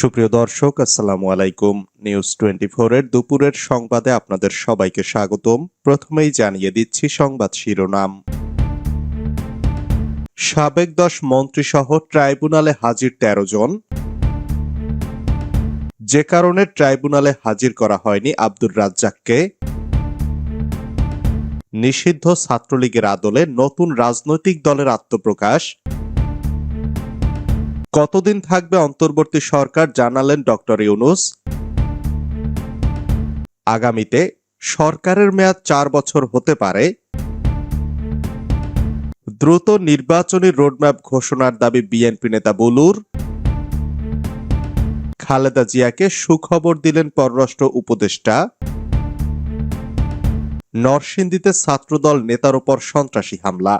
সুপ্রিয় দর্শক, আসসালামু আলাইকুম। নিউজ টোয়েন্টি এর দুপুরের সংবাদে আপনাদের সবাইকে স্বাগতম। প্রথমেই জানিয়ে দিচ্ছি সংবাদ শিরোনাম। সাবেক দশ মন্ত্রী সহ ট্রাইব্যুনালে হাজির তেরো জন। যে কারণে ট্রাইব্যুনালে হাজির করা হয়নি আব্দুর রাজ্জাককে। নিষিদ্ধ ছাত্রলীগের আদলে নতুন রাজনৈতিক দলের আত্মপ্রকাশ। কতদিন থাকবে অন্তর্বর্তী সরকার জানালেন ডক্টর ইউনুস? আগামীতে সরকারের মেয়াদ চার বছর হতে পারে। দ্রুত নির্বাচনী রোডম্যাপ ঘোষণার দাবি বিএনপি নেতা বুলুর। খালেদা জিয়াকে সুখবর দিলেন পররাষ্ট্র উপদেষ্টা। নরসিংদীতে ছাত্রদল নেতার ওপর সন্ত্রাসী হামলা।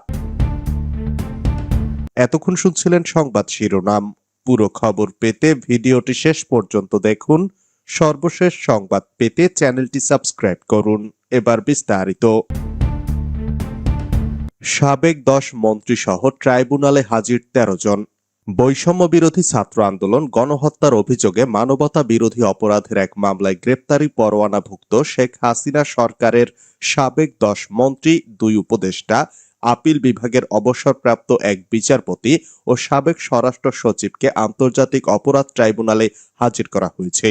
এতক্ষণ শুনছিলেন সংবাদ শিরোনাম। পুরো খবর পেতে ভিডিওটি শেষ পর্যন্ত দেখুন। সর্বশেষ সংবাদ পেতে চ্যানেলটি সাবস্ক্রাইব করুন। এবার বিস্তারিত। সাবেক দশ মন্ত্রী সহ ট্রাইব্যুনালে হাজির তেরো জন। বৈষম্য বিরোধী ছাত্র আন্দোলন গণহত্যার অভিযোগে মানবতা বিরোধী অপরাধের এক মামলায় গ্রেপ্তারি পরোয়ানাভুক্ত শেখ হাসিনা সরকারের সাবেক দশ মন্ত্রী, দুই উপদেষ্টা আপিল বিভাগের অবসরপ্রাপ্ত এক বিচারপতি ও সাবেক স্বরাষ্ট্র সচিবকে আন্তর্জাতিক অপরাধ ট্রাইব্যুনালে হাজির করা হয়েছে।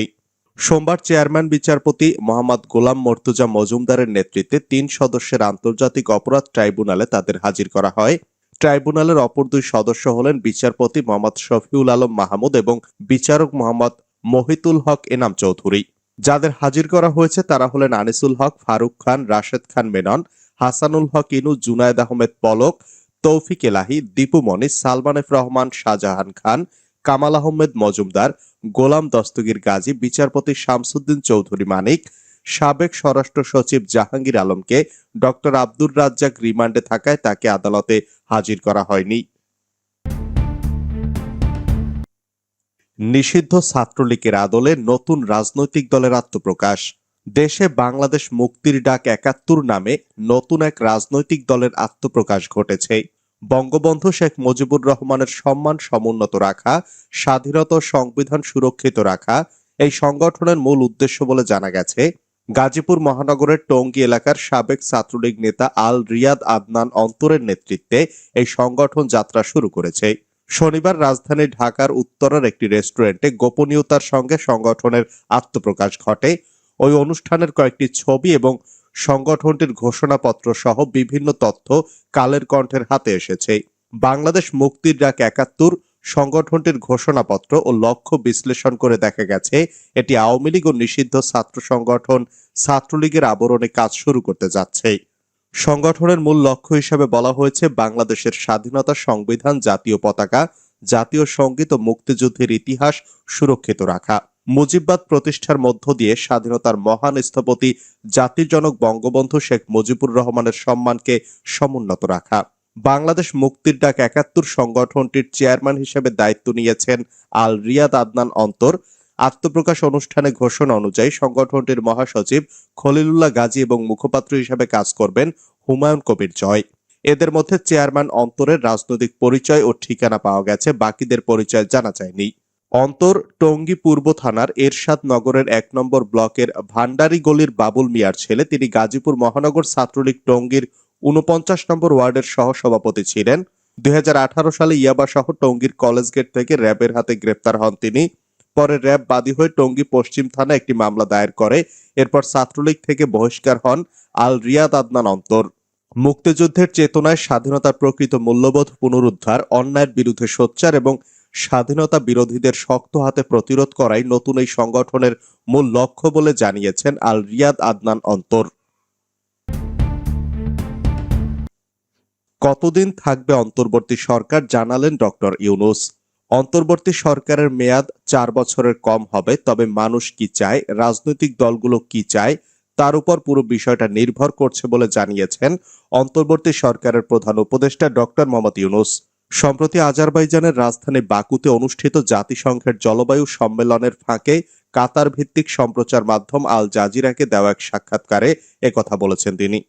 সোমবার চেয়ারম্যান বিচারপতি মোহাম্মদ গোলাম মর্তুজা মজুমদারের নেতৃত্বে তিন সদস্যের আন্তর্জাতিক অপরাধ ট্রাইব্যুনালে তাদের হাজির করা হয়। ট্রাইব্যুনালের অপর দুই সদস্য হলেন বিচারপতি মোহাম্মদ শফিউল আলম মাহমুদ এবং বিচারক মোহাম্মদ মহিতুল হক এনাম চৌধুরী। যাদের হাজির করা হয়েছে তারা হলেন আনিসুল হক, ফারুক খান, রাশেদ খান মেনন হাসানুল হক, ইনু, জুনায়দ আহমেদ পলক, তৌফিক এলাহি, দীপু মনি সালমান এফ রহমান, শাহজাহান খান, কামাল আহমেদ মজুমদার, গোলাম দস্তগীর গাজী, বিচারপতি শামসুদ্দিন চৌধুরী মানিক, সাবেক স্বরাষ্ট্র সচিব জাহাঙ্গীর আলমকে ডক্টর আব্দুর রাজ্জাক রিমান্ডে থাকায় তাকে আদালতে হাজির করা হয়নি। নিষিদ্ধ ছাত্রলীগের আদলে নতুন রাজনৈতিক দলের আত্মপ্রকাশ। দেশে বাংলাদেশ মুক্তির ডাক একাত্তর নামে নতুন এক রাজনৈতিক দলের আত্মপ্রকাশ ঘটেছে। বঙ্গবন্ধু শেখ মুজিবুর রহমানের সম্মান সমুন্নত রাখা, স্বাধীনতা সংবিধান সুরক্ষিত রাখা এই সংগঠনের মূল উদ্দেশ্য বলে জানা গেছে। গাজীপুর মহানগরের টঙ্গী এলাকার সাবেক ছাত্রলীগ নেতা আল রিয়াদ আদনান অন্তরের নেতৃত্বে এই সংগঠন যাত্রা শুরু করেছে। শনিবার রাজধানী ঢাকার উত্তরের একটি রেস্টুরেন্টে গোপনীয়তার সঙ্গে সংগঠনের আত্মপ্রকাশ ঘটে। ওই অনুষ্ঠানের কয়েকটি ছবি এবং সংগঠনটির ঘোষণাপত্র সহ বিভিন্ন তথ্য কালের কণ্ঠের হাতে এসেছে। বাংলাদেশ মুক্তির ডাক একাত্তর সংগঠনটির ঘোষণাপত্র ও লক্ষ্য বিশ্লেষণ করে দেখা গেছে, এটি আওয়ামী লীগ ও নিষিদ্ধ ছাত্র সংগঠন ছাত্রলীগের আবরণে কাজ শুরু করতে যাচ্ছে। সংগঠনের মূল লক্ষ্য হিসেবে বলা হয়েছে বাংলাদেশের স্বাধীনতা সংবিধান জাতীয় পতাকা, জাতীয় সংগীত ও মুক্তিযুদ্ধের ইতিহাস সুরক্ষিত রাখা। মুজিববাদ প্রতিষ্ঠার মধ্য দিয়ে স্বাধীনতার মহান স্থপতি, জাতির জনক বঙ্গবন্ধু শেখ মুজিবুর রহমানের সম্মানকে সমুন্নত রাখা। বাংলাদেশ মুক্তির ডাক একাত্তর সংগঠনটির চেয়ারম্যান হিসেবে দায়িত্ব নিয়েছেন আল রিয়াদ আদনান অন্তর। আত্মপ্রকাশ অনুষ্ঠানে ঘোষণা অনুযায়ী সংগঠনটির মহাসচিব খলিলুল্লাহ গাজী এবং মুখপাত্র হিসেবে কাজ করবেন হুমায়ুন কবির জয়। এদের মধ্যে চেয়ারম্যান অন্তরের রাজনৈতিক পরিচয় ও ঠিকানা পাওয়া গেছে, বাকিদের পরিচয় জানা যায়নি। অন্তর টঙ্গী পূর্ব থানার এরশাদ নগরের এক নম্বর ব্লকের ভান্ডারি গলির বাবুল মিয়ার ছেলে, তিনি গাজীপুর মহানগর ছাত্রলীগ টঙ্গীর উনপঞ্চাশ নম্বর ওয়ার্ডের সহসভাপতি ছিলেন। দুই হাজার আঠারো সালে ইয়াবা সহ টঙ্গীর কলেজ গেট থেকে র্যাবের হাতে গ্রেপ্তার হন তিনি। পরে র্যাব বাদী হয়ে টঙ্গী পশ্চিম থানা একটি মামলা দায়ের করে। এরপর ছাত্রলীগ থেকে বহিষ্কার হন আল রিয়াদ আদনান অন্তর। মুক্তিযুদ্ধের চেতনায় স্বাধীনতার প্রকৃত মূল্যবোধ পুনরুদ্ধার, অন্যায়ের বিরুদ্ধে সোচ্চার এবং স্বাধীনতা বিরোধীদের শক্ত হাতে প্রতিরোধ করাই নতুন এই সংগঠনের মূল লক্ষ্য বলে জানিয়েছেন আল রিয়াদ আদনান অন্তর। কতদিন থাকবে অন্তর্বর্তী সরকার জানালেন ডক্টর ইউনুস। অন্তর্বর্তী সরকারের মেয়াদ চার বছরের কম হবে, তবে মানুষ কি চায়, রাজনৈতিক দলগুলো কি চায়, তার উপর পুরো বিষয়টা নির্ভর করছে বলে জানিয়েছেন অন্তর্বর্তী সরকারের প্রধান উপদেষ্টা ডক্টর মোহাম্মদ ইউনুস। সম্প্রতি আজারবাইজানের রাজধানী বাকুতে অনুষ্ঠিত জাতিসংঘের জলবায়ু সম্মেলনের ফাঁকে কাতার ভিত্তিক সম্প্রচার মাধ্যম আল জাজিরাকে দেওয়া এক সাক্ষাৎকারে একথা বলেছেন তিনি।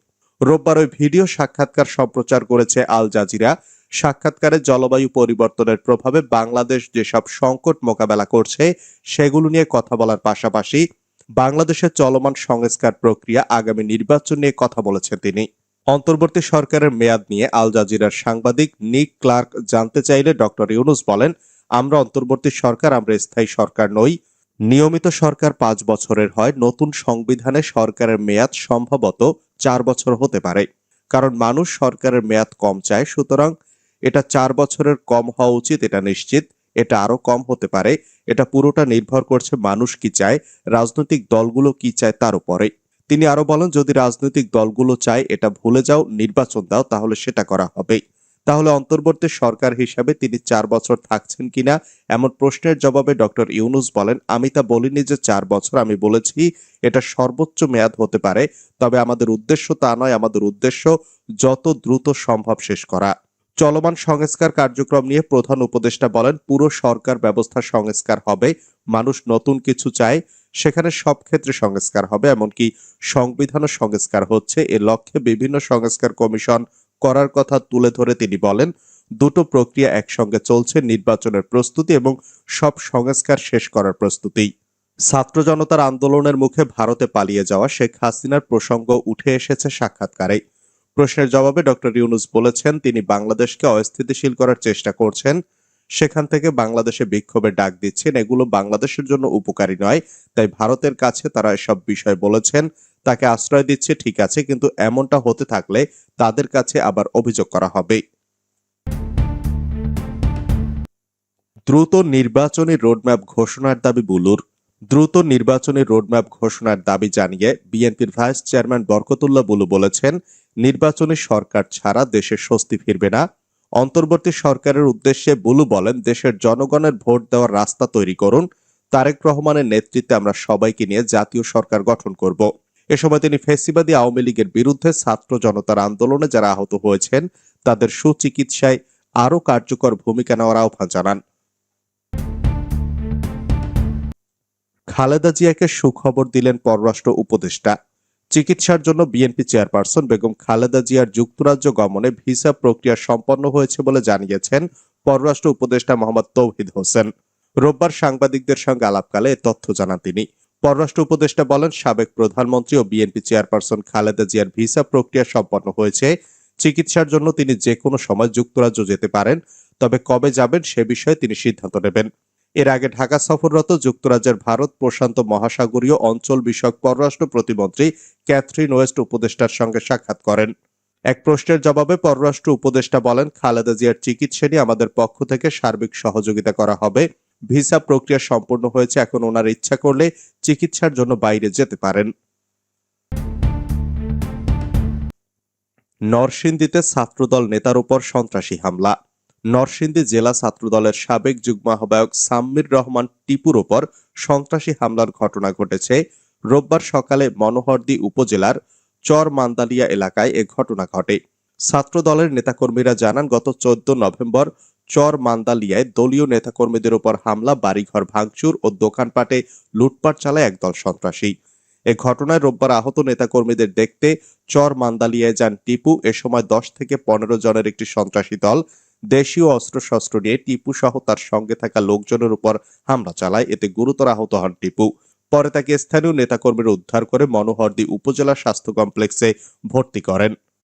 রোববার ওই ভিডিও সাক্ষাৎকার সম্প্রচার করেছে আল জাজিরা। সাক্ষাৎকারে জলবায়ু পরিবর্তনের প্রভাবে বাংলাদেশ যেসব সংকট মোকাবেলা করছে, সেগুলো নিয়ে কথা বলার পাশাপাশি বাংলাদেশের চলমান সংস্কার প্রক্রিয়া আগামী নির্বাচন নিয়ে কথা বলেছেন তিনি। অন্তর্বর্তী সরকারের মেয়াদ নিয়ে আল জাজিরার সাংবাদিক নিক ক্লার্ক জানতে চাইলে ডক্টর ইউনুস বলেন, আমরা অন্তর্বর্তী সরকার, আমরা স্থায়ী সরকার নই। নিয়মিত সরকার পাঁচ বছরের হয়, নতুন সংবিধানে সরকারের মেয়াদ সম্ভবত চার বছর হতে পারে। কারণ মানুষ সরকারের মেয়াদ কম চায়, সুতরাং এটা চার বছরের কম হওয়া উচিত, এটা নিশ্চিত। এটা আরও কম হতে পারে। এটা পুরোটা নির্ভর করছে মানুষ কি চায়, রাজনৈতিক দলগুলো কি চায় তার উপরে। তিনি আরও বলেন, যদি রাজনৈতিক দলগুলো চায় এটা ভুলে যাও, নির্বাচন দাও, তাহলে সেটা করা হবে তাহলে অন্তর্বর্তী সরকার হিসাবে তিনি চার বছর থাকছেন কিনা এমন প্রশ্নের জবাবে ডক্টর ইউনুস বলেন, আমি তা বলিনি যে চার বছর, আমি বলেছি এটা সর্বোচ্চ মেয়াদ হতে পারে। তবে আমাদের উদ্দেশ্য তা নয়, আমাদের উদ্দেশ্য যত দ্রুত সম্ভব শেষ করা। চলমান সংস্কার কার্যক্রম নিয়ে প্রধান উপদেষ্টা বলেন, পুরো সরকার ব্যবস্থা সংস্কার হবে। মানুষ নতুন কিছু চায় সেখানে সব ক্ষেত্রে সংস্কার হবে, এমনকি সংবিধানও সংস্কার হচ্ছে। এ লক্ষ্যে বিভিন্ন সংস্কার কমিশন করার কথা তুলে ধরে তিনি বলেন, দুটো প্রক্রিয়া একসঙ্গে চলছে, নির্বাচনের প্রস্তুতি এবং সব সংস্কার শেষ করার প্রস্তুতি। ছাত্র জনতার আন্দোলনের মুখে ভারতে পালিয়ে যাওয়া শেখ হাসিনার প্রসঙ্গ উঠে এসেছে সাক্ষাৎকারে। প্রশ্নের জবাবে ডক্টর ইউনুস বলেছেন, তিনি বাংলাদেশকে অস্থিতিশীল করার চেষ্টা করছেন। সেখান থেকে বাংলাদেশে বিক্ষোভের ডাক দিচ্ছেন। এগুলো বাংলাদেশের জন্য উপকারী নয়, তাই ভারতের কাছে তারা এসব বিষয় বলেছেন। তাকে আশ্রয় দিচ্ছে ঠিক আছে, কিন্তু এমনটা হতে থাকলে তাদের কাছে আবার অভিযোগ করা হবে। দ্রুত নির্বাচনী রোডম্যাপ ঘোষণার দাবি বুলুর। দ্রুত নির্বাচনী রোডম্যাপ ঘোষণার দাবি জানিয়ে বিএনপির ভাইস চেয়ারম্যান বরকতুল্লাহ বুলু বলেছেন, নির্বাচনী সরকার ছাড়া দেশে স্বস্তি ফিরবে না। অন্তর্বর্তী সরকারের উদ্দেশ্যে বুলু বলেন, দেশের জনগণের ভোট দেওয়ার রাস্তা তৈরি করুন। তারেক রহমানের নেতৃত্বে আমরা সবাইকে নিয়ে জাতীয় সরকার গঠন করব। এ সময় তিনি ফেসিবাদী আওয়ামী লীগের বিরুদ্ধে ছাত্র জনতার আন্দোলনে যারা আহত হয়েছেন, তাদের সুচিকিৎসায় আরও কার্যকর ভূমিকা নেওয়ার আহ্বান জানান। খালেদা জিয়াকে সুখবর দিলেন পররাষ্ট্র উপদেষ্টা। চিকিৎসার জন্য বিএনপি চেয়ারপারসন বেগম খালেদা জিয়ার যুক্তরাজ্য গমনে ভিসা প্রক্রিয়া সম্পন্ন হয়েছে বলে জানিয়েছেন পররাষ্ট্র উপদেষ্টা মোহাম্মদ তৌহিদ হোসেন। রোববার সাংবাদিকদের সঙ্গে আলাপকালে এ তথ্য জানান তিনি। পররাষ্ট্র উপদেষ্টা বলেন, সাবেক প্রধানমন্ত্রী ও বিএনপি চেয়ারপারসন খালেদা জিয়ার ভিসা প্রক্রিয়া সম্পন্ন হয়েছে। চিকিৎসার জন্য তিনি যে কোনো সময় যুক্তরাজ্য যেতে পারেন, তবে কবে যাবেন সে বিষয়ে তিনি সিদ্ধান্ত নেবেন। এর আগে ঢাকা সফররত যুক্তরাজ্যের ভারত প্রশান্ত মহাসাগরীয় অঞ্চল বিষয়ক পররাষ্ট্র প্রতিমন্ত্রী ক্যাথরিন ওয়েস্ট উপদেষ্টার সঙ্গে সাক্ষাৎ করেন। এক প্রশ্নের জবাবে পররাষ্ট্র উপদেষ্টা বলেন, খালেদা জিয়ার চিকিৎসা নিয়ে আমাদের পক্ষ থেকে সার্বিক সহযোগিতা করা হবে। ভিসা প্রক্রিয়া সম্পূর্ণ হয়েছে, এখন ওনার ইচ্ছা করলে চিকিৎসার জন্য বাইরে যেতে পারেন। নরসিংদীতে ছাত্রদল নেতার উপর সন্ত্রাসী হামলা। নরসিংদী জেলা ছাত্রদলের সাবেক যুগ্ম আহ্বায়ক সাম্মির রহমান টিপুর ওপর সন্ত্রাসী হামলার ঘটনা ঘটেছে। রোববার সকালে মনোহরদী উপজেলার চর মান্দালিয়া এলাকায় এ ঘটনা ঘটে। ছাত্র দলের নেতাকর্মীরা জানান, গত চোদ্দ নভেম্বর চর মান্দালিয়ায় দলীয় নেতাকর্মীদের উপর হামলা, বাড়িঘর ভাঙচুর ও দোকানপাটে লুটপাট চালায় একদল সন্ত্রাসী। এ ঘটনায় রোববার আহত নেতাকর্মীদের দেখতে চর মান্দালিয়ায় যান টিপু। এ সময় দশ থেকে পনেরো জনের একটি সন্ত্রাসী দল দেশীয় অস্ত্রশস্ত্র নিয়ে টিপু সহ তার সঙ্গে থাকা লোকজনের উপর হামলা চালায়। এতে গুরুতর আহত হন টিপু। পরে তাকে স্থানীয় নেতাকর্মীরা উদ্ধার করে মনোহরদী উপজেলা স্বাস্থ্য কমপ্লেক্সে ভর্তি করেন।